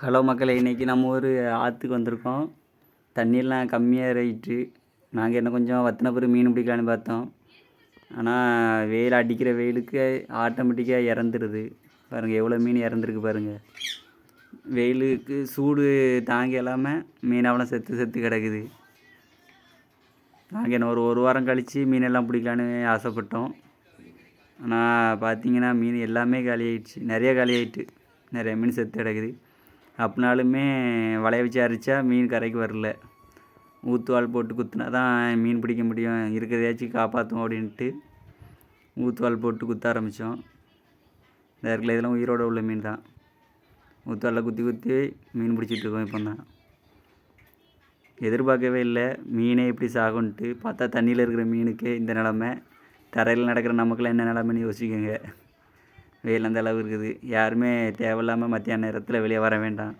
Hello மக்களே இன்றைக்கி நம்ம ஒரு ஆற்றுக்கு வந்திருக்கோம். தண்ணியெல்லாம் கம்மியாக ரைட்டு நாங்கள் என்ன கொஞ்சம் வத்தின பிறகு மீன் பிடிக்கலான்னு பார்த்தோம். ஆனால் வெயில் அடிக்கிற வெயிலுக்கு ஆட்டோமேட்டிக்காக இறந்துருது. பாருங்கள் எவ்வளோ மீன் இறந்துருக்கு பாருங்கள் வெயிலுக்கு சூடு தாங்க இல்லாமல் மீனவெல்லாம் செத்து செத்து கிடக்குது. நாங்கள் என்ன ஒரு ஒரு வாரம் கழித்து மீனெல்லாம் பிடிக்கலான்னு ஆசைப்பட்டோம். ஆனால் பார்த்தீங்கன்னா மீன் எல்லாமே காலி ஆயிடுச்சு நிறைய காலி ஆயிட்டு நிறைய மீன் செத்து கிடக்குது. அப்படினாலுமே வலைய வச்சு அரிச்சா மீன் கரைக்கு வரல. ஊத்துவால் போட்டு குத்துனா தான் மீன் பிடிக்க முடியும். இருக்கிறதையாச்சும் காப்பாற்றும் அப்படின்ட்டு ஊத்துவால் போட்டு குத்த ஆரம்பித்தோம் இந்த இருக்கிற இதெல்லாம் உயிரோடு உள்ள மீன் தான். ஊத்துவாலில் குத்தி குத்தி மீன் பிடிச்சிட்ருக்கோம் இப்போ தான். எதிர்பார்க்கவே இல்லை. மீனே இப்படி சாகுன்ட்டு பார்த்தா தண்ணியில் இருக்கிற மீனுக்கு இந்த நிலமை. தரையில் நடக்கிற நமக்குலாம் என்ன நிலமைன்னு யோசிக்கோங்க. வெயில் அந்த அளவு இருக்குது. யாருமே தேவையில்லாமல் மத்தியான நேரத்தில் வெளியே வர வேண்டாம்.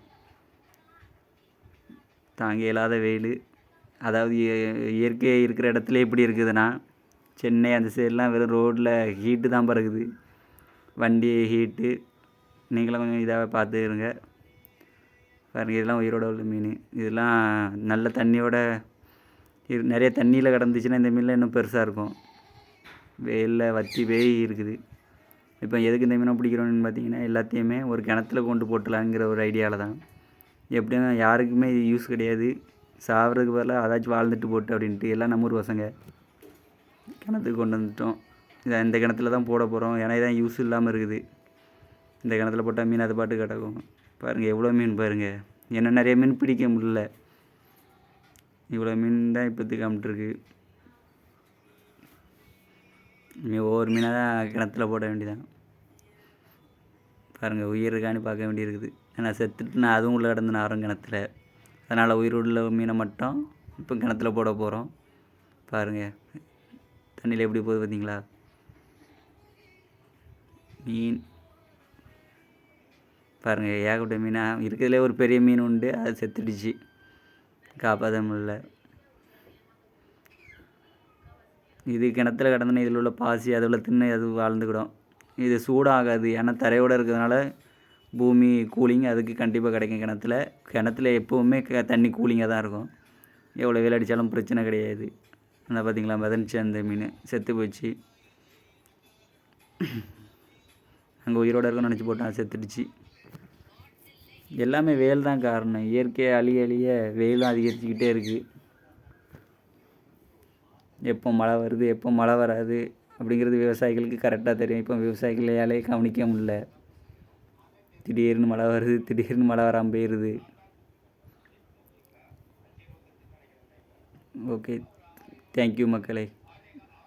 தாங்க இயலாத வெயில். அதாவது இயற்கை இருக்கிற இடத்துல எப்படி இருக்குதுன்னா சென்னை அந்த சைடெலாம் வெறும் ரோட்டில் ஹீட்டு தான் பிறகுது வண்டி ஹீட்டு நீங்களும் கொஞ்சம் இதாக பார்த்து இருங்க. பாருங்கள் இதெல்லாம் உயிரோட உள்ள மீன். இதெல்லாம் நல்ல தண்ணியோட நிறைய தண்ணியில் கிடந்துச்சுன்னா இந்த மீனில் இன்னும் பெருசாக இருக்கும். வெயிலில் வற்றி போய் இருக்குது. இப்போ எதுக்கு இந்த மீனை பிடிக்கிறோன்னு பார்த்தீங்கன்னா எல்லாத்தையுமே ஒரு கிணத்துல கொண்டு போட்டுலாங்கிற ஒரு ஐடியாவில் தான். எப்படியும் யாருக்குமே இது யூஸ் கிடையாது. சாகிறதுக்கு பதிலாக அதாச்சும் வாழ்ந்துட்டு போட்டு அப்படின்ட்டு எல்லாம் நம்ம ஊர் பசங்க கிணத்துக்கு கொண்டு வந்துட்டோம். இதை இந்த கிணத்துல தான் போட போகிறோம் ஏன்னா இதான் யூஸ் இல்லாமல் இருக்குது. இந்த கிணத்துல போட்டால் மீன் அது பாட்டு கிடக்கும். பாருங்கள் எவ்வளோ மீன் பாருங்கள் என்ன நிறைய மீன் பிடிக்க முடியல. இவ்வளோ மீன் தான் இப்போத்துக்கு காமிட்டுருக்கு இனி ஒவ்வொரு மீனாக தான் கிணத்துல போட வேண்டியதான் பாருங்கள் உயிர் இருக்கான்னு பார்க்க வேண்டியிருக்குது. ஏன்னா செத்துட்டு நான் அதுவும் உள்ளே கிடந்து நாரும் கிணத்துல. அதனால் உயிர் உள்ள மீனை மட்டும் இப்போ கிணத்துல போட போகிறோம் பாருங்கள் தண்ணியில் எப்படி போகுது பார்த்தீங்களா? மீன். பாருங்கள் ஏகப்பட்ட மீனாக இருக்கிறதுலே ஒரு பெரிய மீன் உண்டு. அது செத்துடுச்சு. காப்பாற்ற முடியல. இது கிணத்துல கிடந்தோன்னா இதில் உள்ள பாசி அதில் தின்னு அது வாழ்ந்துக்கிடும். இது சூடாகாது. ஏன்னா தரையோடு இருக்கிறதுனால பூமி கூலிங் அதுக்கு கண்டிப்பாக கிடைக்கும் கிணத்துல. கிணத்துல எப்போவுமே க தண்ணி கூலிங்காக தான் இருக்கும். எவ்வளோ வெயில் அடித்தாலும் பிரச்சனை கிடையாது. அந்த பார்த்திங்களா மிதந்துச்சு அந்த மீன் செத்து போச்சு. அங்கே உயிரோடு இருக்கணும்னு நினச்சி போட்டான் செத்துடுச்சு. எல்லாமே வெயில் தான் காரணம். இயற்கையை அழிய அழிய வெயிலும் அதிகரிச்சுக்கிட்டே இருக்குது எப்போ மழை வருது எப்போ மழை வராது அப்படிங்கிறது விவசாயிகளுக்கு கரெக்டாக தெரியும். இப்போ விவசாயிகளையாலே கவனிக்க முடில திடீர்னு மழை வருது திடீர்னு மழை வராமல் போயிடுது ஓகே தேங்க்யூ மக்களே.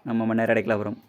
நம்ம மணி நேரம் அடைக்கலாம் அப்புறம்.